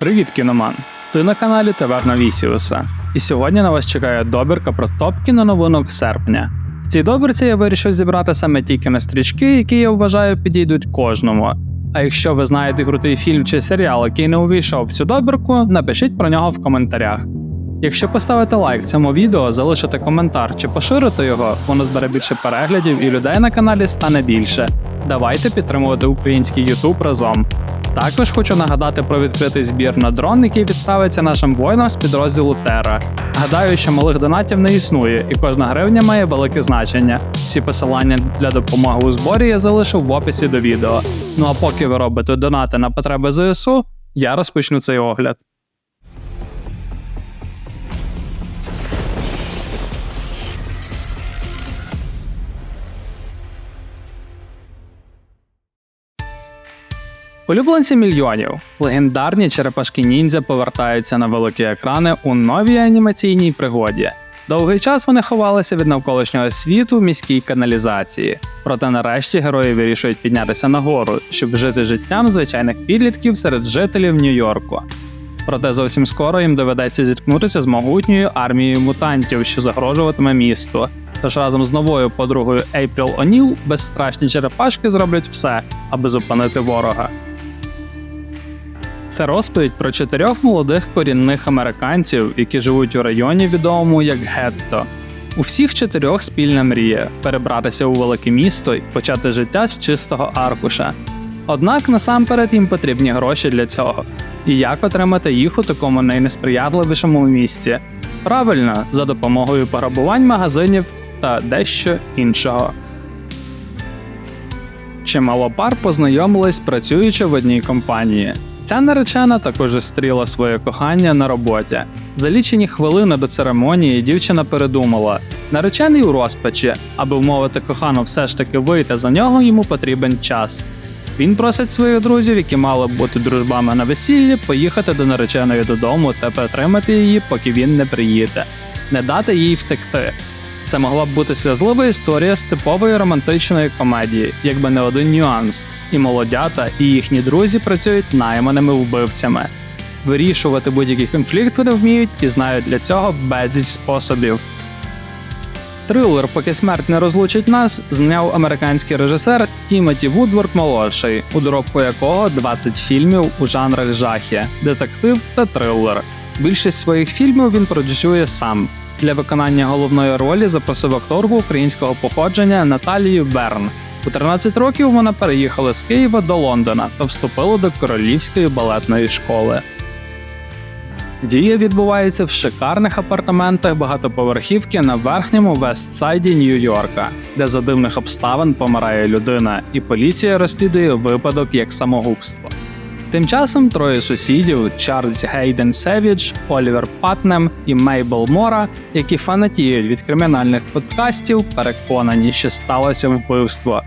Привіт, кіноман! Ти на каналі Таверна Вісіуса. І сьогодні на вас чекає добірка про топ кіноновинок серпня. В цій добірці я вирішив зібрати саме ті кінострічки, які я вважаю підійдуть кожному. А якщо ви знаєте крутий фільм чи серіал, який не увійшов в цю добірку, напишіть про нього в коментарях. Якщо поставити лайк цьому відео, залишити коментар чи поширити його, воно збере більше переглядів і людей на каналі стане більше. Давайте підтримувати український YouTube разом. Також хочу нагадати про відкритий збір на дрон, який відправиться нашим воїнам з підрозділу Терра. Гадаю, що малих донатів не існує, і кожна гривня має велике значення. Всі посилання для допомоги у зборі я залишив в описі до відео. Ну а поки ви робите донати на потреби ЗСУ, я розпочну цей огляд. Улюбленці мільйонів. Легендарні черепашки ніндзя повертаються на великі екрани у новій анімаційній пригоді. Довгий час вони ховалися від навколишнього світу в міській каналізації. Проте нарешті герої вирішують піднятися нагору, щоб жити життям звичайних підлітків серед жителів Нью-Йорку. Проте зовсім скоро їм доведеться зіткнутися з могутньою армією мутантів, що загрожуватиме місту. Тож разом з новою подругою Ейпріл О'Ніл безстрашні черепашки зроблять все, аби зупинити ворога. Це розповідь про чотирьох молодих корінних американців, які живуть у районі, відомому як Гетто. У всіх чотирьох спільна мрія перебратися у велике місто і почати життя з чистого аркуша. Однак насамперед їм потрібні гроші для цього. І як отримати їх у такому найнесприятливішому місці? Правильно, за допомогою пограбувань магазинів та дещо іншого. Чимало пар познайомились, працюючи в одній компанії. Ця наречена також зустріла своє кохання на роботі. За лічені хвилини до церемонії дівчина передумала: наречений у розпачі, аби вмовити кохану все ж таки вийти за нього, йому потрібен час. Він просить своїх друзів, які мали б бути дружбами на весіллі, поїхати до нареченої додому та притримати її, поки він не приїде, не дати їй втекти. Це могла б бути сльозлива історія з типової романтичної комедії, якби не один нюанс. І молодята, і їхні друзі працюють найманими вбивцями. Вирішувати будь-який конфлікт вони вміють і знають для цього безліч способів. Трилер, поки смерть не розлучить нас, зняв американський режисер Тімоті Вудворд молодший, у доробку якого 20 фільмів у жанрах жахи, детектив та трилер. Більшість своїх фільмів він продюсує сам. Для виконання головної ролі запросив акторку українського походження Наталію Берн. У 13 років вона переїхала з Києва до Лондона та вступила до королівської балетної школи. Дія відбувається в шикарних апартаментах багатоповерхівки на верхньому Вестсайді Нью-Йорка, де за дивних обставин помирає людина, і поліція розслідує випадок як самогубство. Тим часом троє сусідів Чарльз Гейден Севідж, Олівер Патнем і Мейбл Мора, які фанатіють від кримінальних подкастів, переконані, що сталося вбивство.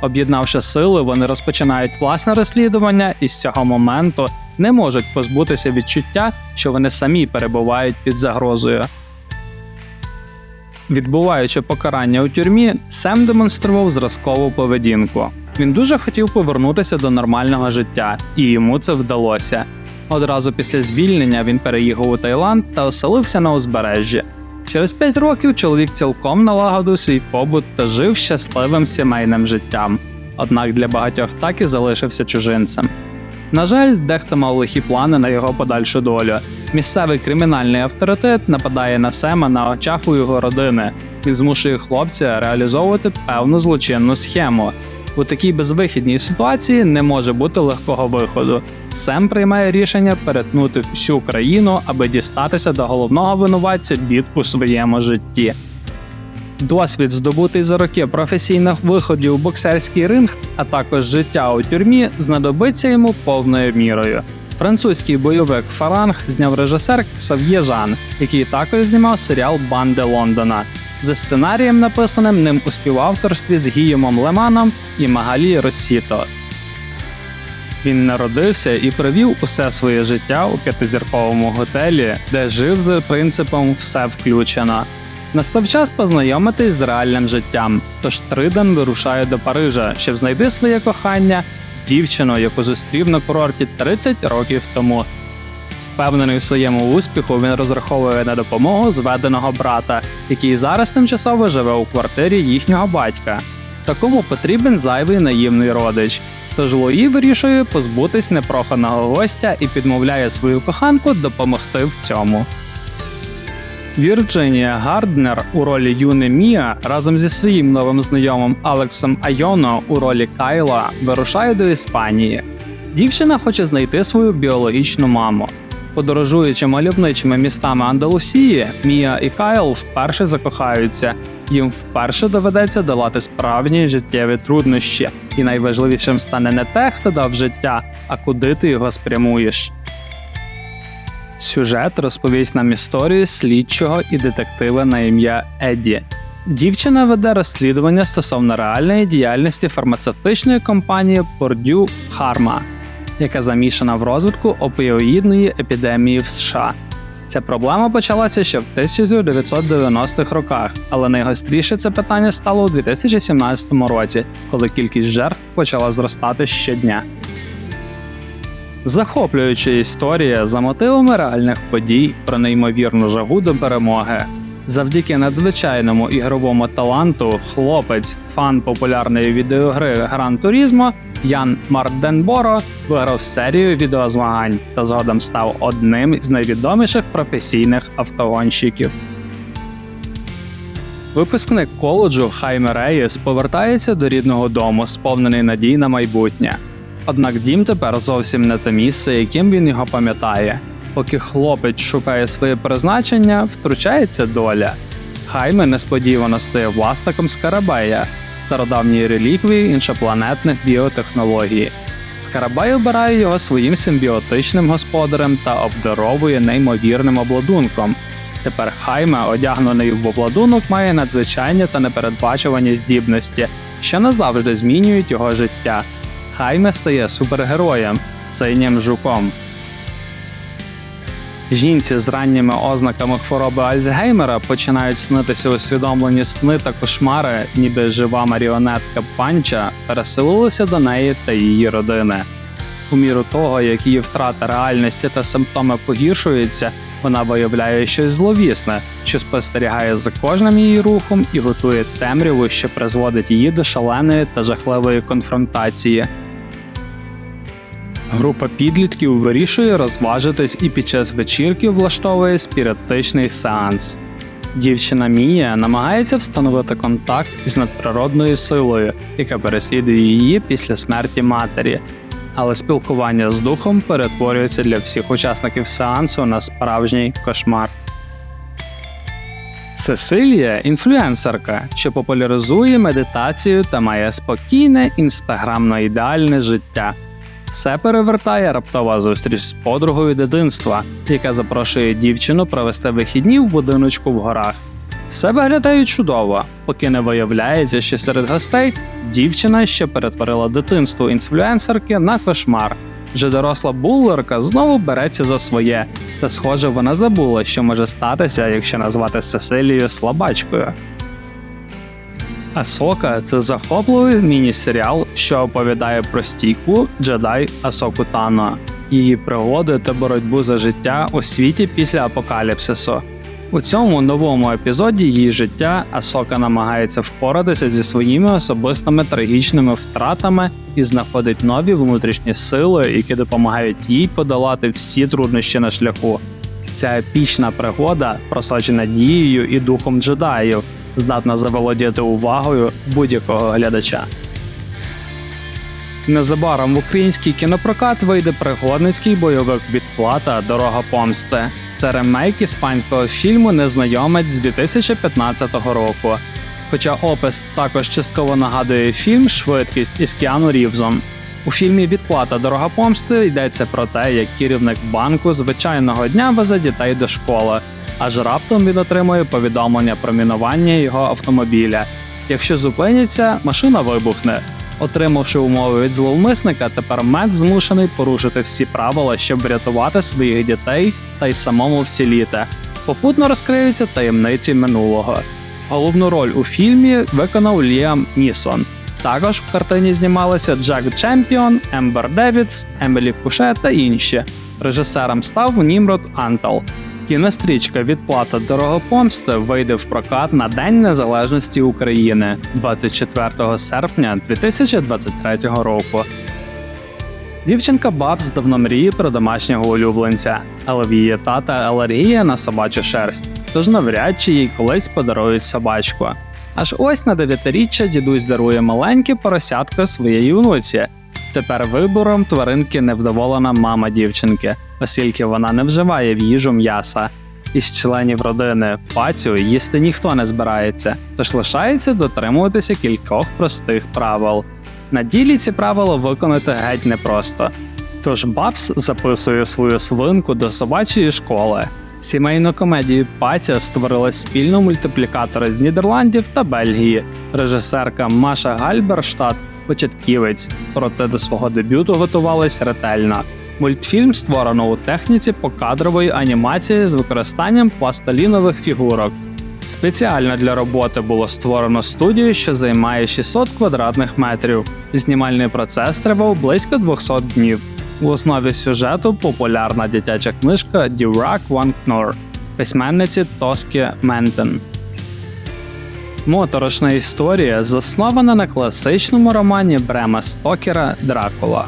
Об'єднавши сили, вони розпочинають власне розслідування і з цього моменту не можуть позбутися відчуття, що вони самі перебувають під загрозою. Відбуваючи покарання у тюрмі, Сем демонстрував зразкову поведінку. Він дуже хотів повернутися до нормального життя, і йому це вдалося. Одразу після звільнення він переїхав у Таїланд та оселився на узбережжі. Через п'ять років чоловік цілком налагодив свій побут та жив щасливим сімейним життям. Однак для багатьох так і залишився чужинцем. На жаль, дехто мав лихі плани на його подальшу долю. Місцевий кримінальний авторитет нападає на Сема на очах у його родини. Він змушує хлопця реалізовувати певну злочинну схему. У такій безвихідній ситуації не може бути легкого виходу. Сем приймає рішення перетнути всю країну, аби дістатися до головного винуватця бід у своєму житті. Досвід, здобутий за роки професійних виходів у боксерський ринг, а також життя у тюрмі, знадобиться йому повною мірою. Французький бойовик Фаранг зняв режисер Ксав'є Жан, який також знімав серіал Банди Лондона за сценарієм, написаним ним у співавторстві з Гіємом Леманом і Магалі Росіто. Він народився і провів усе своє життя у п'ятизірковому готелі, де жив за принципом все включено. Настав час познайомитись з реальним життям, тож Триден вирушає до Парижа, щоб знайти своє кохання, дівчину, яку зустрів на курорті 30 років тому. Впевнений у своєму успіху, він розраховує на допомогу зведеного брата, який зараз тимчасово живе у квартирі їхнього батька. Такому потрібен зайвий наївний родич. Тож Луї вирішує позбутись непроханого гостя і підмовляє свою коханку допомогти в цьому. Вірджинія Гарднер у ролі Юни Мія разом зі своїм новим знайомим Алексом Айоно у ролі Кайла вирушає до Іспанії. Дівчина хоче знайти свою біологічну маму. Подорожуючи мальовничими містами Андалусії, Мія і Кайл вперше закохаються. Їм вперше доведеться долати справжні життєві труднощі, і найважливішим стане не те, хто дав життя, а куди ти його спрямуєш. Сюжет розповість нам історію слідчого і детектива на ім'я Едді. Дівчина веде розслідування стосовно реальної діяльності фармацевтичної компанії Purdue Pharma, яка замішана в розвитку опіоїдної епідемії в США. Ця проблема почалася ще в 1990-х роках, але найгостріше це питання стало у 2017 році, коли кількість жертв почала зростати щодня. Захоплююча історія за мотивами реальних подій про неймовірну жагу до перемоги. Завдяки надзвичайному ігровому таланту, хлопець, фан популярної відеогри Гран Турізмо Ян Марденборо виграв серію відеозмагань та згодом став одним з найвідоміших професійних автогонщиків. Випускник коледжу Хайме Реєс повертається до рідного дому, сповнений надій на майбутнє. Однак дім тепер зовсім не те місце, яким він його пам'ятає. Поки хлопець шукає своє призначення, втручається доля. Хайме несподівано стає власником Скарабея, стародавньої реліквії іншопланетних біотехнологій. Скарабай обирає його своїм симбіотичним господарем та обдаровує неймовірним обладунком. Тепер Хайме, одягнений в обладунок, має надзвичайні та непередбачувані здібності, що назавжди змінюють його життя. Хайме стає супергероєм синім жуком. Жінці з ранніми ознаками хвороби Альцгеймера починають снитися усвідомлені сни та кошмари, ніби жива маріонетка панча переселилася до неї та її родини. У міру того, як її втрата реальності та симптоми погіршуються, вона виявляє щось зловісне, що спостерігає за кожним її рухом і готує темряву, що призводить її до шаленої та жахливої конфронтації. Група підлітків вирішує розважитись і під час вечірки влаштовує спіритичний сеанс. Дівчина Мія намагається встановити контакт із надприродною силою, яка переслідує її після смерті матері. Але спілкування з духом перетворюється для всіх учасників сеансу на справжній кошмар. Сесилія інфлюенсерка, що популяризує медитацію та має спокійне інстаграмно ідеальне життя. Все перевертає раптова зустріч з подругою дитинства, яка запрошує дівчину провести вихідні в будиночку в горах. Все виглядає чудово, поки не виявляється, що серед гостей дівчина, що перетворила дитинство інфлюенсерки на кошмар. Вже доросла буллерка знову береться за своє, та схоже, вона забула, що може статися, якщо назвати Сесилію слабачкою. Асока це захопливий міні-серіал, що оповідає про стійку джедай Асоку Тано, її пригоди та боротьбу за життя у світі після апокаліпсису. У цьому новому епізоді її життя Асока намагається впоратися зі своїми особистими трагічними втратами і знаходить нові внутрішні сили, які допомагають їй подолати всі труднощі на шляху. Ця епічна пригода просочена дією і духом джедаїв, здатна заволодіти увагою будь-якого глядача. Незабаром в український кінопрокат вийде пригодницький бойовик відплата Дорога помсти. Це ремейк іспанського фільму Незнайомець з 2015 року. Хоча опис також частково нагадує фільм Швидкість із Кіану Рівзом. У фільмі Відплата Дорога помсти йдеться про те, як керівник банку звичайного дня везе дітей до школи, аж раптом він отримує повідомлення про мінування його автомобіля. Якщо зупиняться, машина вибухне. Отримавши умови від зловмисника, тепер Мед змушений порушити всі правила, щоб врятувати своїх дітей та й самому вціліти. Попутно розкриються таємниці минулого. Головну роль у фільмі виконав Ліам Нісон. Також в картині знімалися Джек Чемпіон, Ембер Девідс, Емілі Куше та інші. Режисером став Німрод Антал. Кінострічка Відплата дорогопомсти вийде в прокат на День Незалежності України 24 серпня 2023 року. Дівчинка Бабс давно мріє про домашнього улюбленця, але в її тата алергія на собачу шерсть, тож навряд чи їй колись подарують собачку. Аж ось на дев'ятиріччя дідусь дарує маленьке поросятко своєї внуці. Тепер вибором тваринки невдоволена мама дівчинки, оскільки вона не вживає в їжу м'яса. Із членів родини пацю їсти ніхто не збирається, тож лишається дотримуватися кількох простих правил. На ділі ці правила виконати геть непросто. Тож Бабс записує свою свинку до собачої школи. Сімейну комедію Паця створили спільно мультиплікатори з Нідерландів та Бельгії. Режисерка Маша Гальберштадт початківець, проте до свого дебюту готувалась ретельно. Мультфільм створено у техніці покадрової анімації з використанням пластилінових фігурок. Спеціально для роботи було створено студію, що займає 600 квадратних метрів. Знімальний процес тривав близько 200 днів. В основі сюжету популярна дитяча книжка Дюрак Ван Кнор письменниці Тоскі Ментен. Моторошна історія заснована на класичному романі Брема Стокера Дракула.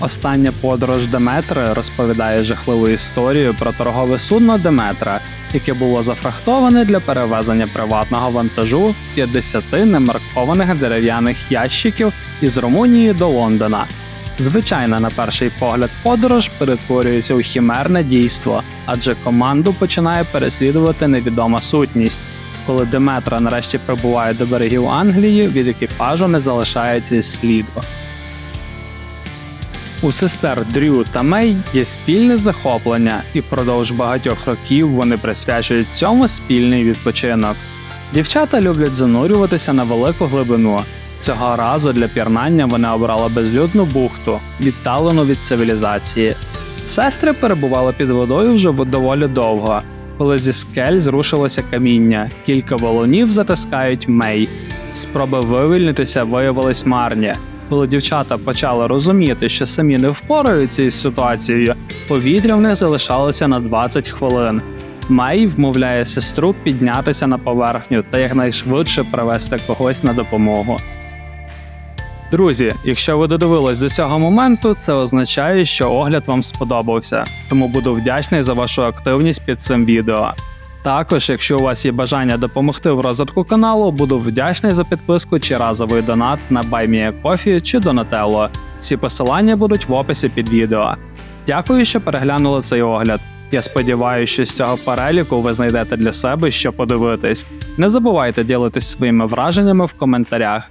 Остання подорож Деметри розповідає жахливу історію про торгове судно Деметра, яке було зафрахтоване для перевезення приватного вантажу 50 немаркованих дерев'яних ящиків із Румунії до Лондона. Звичайна на перший погляд подорож перетворюється у хімерне дійство, адже команду починає переслідувати невідома сутність. Коли Деметра нарешті прибуває до берегів Англії, від екіпажу не залишається сліду. У сестер Дрю та Мей є спільне захоплення, і впродовж багатьох років вони присвячують цьому спільний відпочинок. Дівчата люблять занурюватися на велику глибину. Цього разу для пірнання вони обрали безлюдну бухту, віддалену від цивілізації. Сестри перебували під водою вже доволі довго. Коли зі скель зрушилося каміння, кілька валунів затискають мей. Спроби вивільнитися виявились марні. Коли дівчата почали розуміти, що самі не впораються із ситуацією, повітря в них залишалося на 20 хвилин. Мей вмовляє сестру піднятися на поверхню та якнайшвидше привести когось на допомогу. Друзі, якщо ви додивились до цього моменту, це означає, що огляд вам сподобався, тому буду вдячний за вашу активність під цим відео. Також, якщо у вас є бажання допомогти в розвитку каналу, буду вдячний за підписку чи разовий донат на BuyMeACoffee чи Donatello. Всі посилання будуть в описі під відео. Дякую, що переглянули цей огляд. Я сподіваюся, що з цього переліку ви знайдете для себе що подивитись. Не забувайте ділитись своїми враженнями в коментарях.